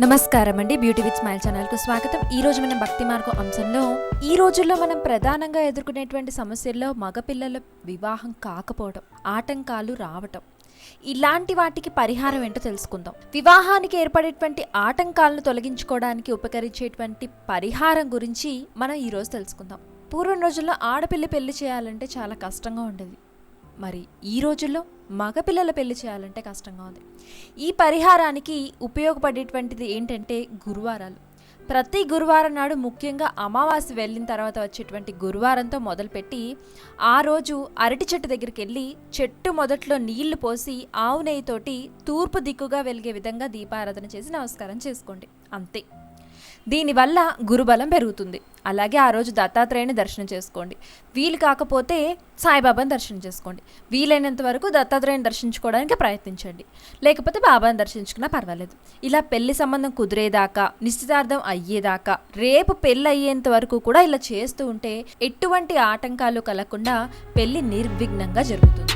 నమస్కారం అండి beauty with smile ఛానల్కు స్వాగతం. ఈ రోజు మనం భక్తి మార్గం అంశంలో ఈ రోజుల్లో మనం ప్రధానంగా ఎదుర్కొనేటువంటి సమస్యల్లో మగపిల్లల వివాహం కాకపోవడం ఆటంకాలు రావటం ఇలాంటి వాటికి పరిహారం ఏంటో తెలుసుకుందాం. వివాహానికి ఏర్పడేటువంటి ఆటంకాలను తొలగించుకోవడానికి ఉపకరించేటువంటి పరిహారం గురించి మనం ఈరోజు తెలుసుకుందాం. పూర్వం రోజుల్లో ఆడపిల్ల పెళ్ళి చేయాలంటే చాలా కష్టంగా ఉండేది. మరి ఈ రోజుల్లో మగపిల్లల పెళ్ళి చేయాలంటే కష్టంగా ఉంది. ఈ పరిహారానికి ఉపయోగపడేటువంటిది ఏంటంటే గురువారాలు. ప్రతి గురువారం నాడు ముఖ్యంగా అమావాస్య వెళ్ళిన తర్వాత వచ్చేటువంటి గురువారంతో మొదలుపెట్టి ఆ రోజు అరటి చెట్టు దగ్గరికి వెళ్ళి చెట్టు మొదట్లో నీళ్ళు పోసి ఆవు నెయ్యితోటి తూర్పు దిక్కుగా వెలిగే విధంగా దీపారాధన చేసి నమస్కారం చేసుకోండి. అంతే. దీనివల్ల గురుబలం పెరుగుతుంది. అలాగే ఆ రోజు దత్తాత్రేయుని దర్శనం చేసుకోండి. వీలు కాకపోతే సాయిబాబాని దర్శనం చేసుకోండి. వీలైనంత వరకు దత్తాత్రేయుని దర్శించుకోవడానికి ప్రయత్నించండి. లేకపోతే బాబాని దర్శించుకున్నా పర్వాలేదు. ఇలా పెళ్ళి సంబంధం కుదిరేదాకా నిశ్చితార్థం అయ్యేదాకా రేపు పెళ్ళి అయ్యేంత వరకు కూడా ఇలా చేస్తూ ఉంటే ఎటువంటి ఆటంకాలు కలగకుండా పెళ్ళి నిర్విఘ్నంగా జరుగుతుంది.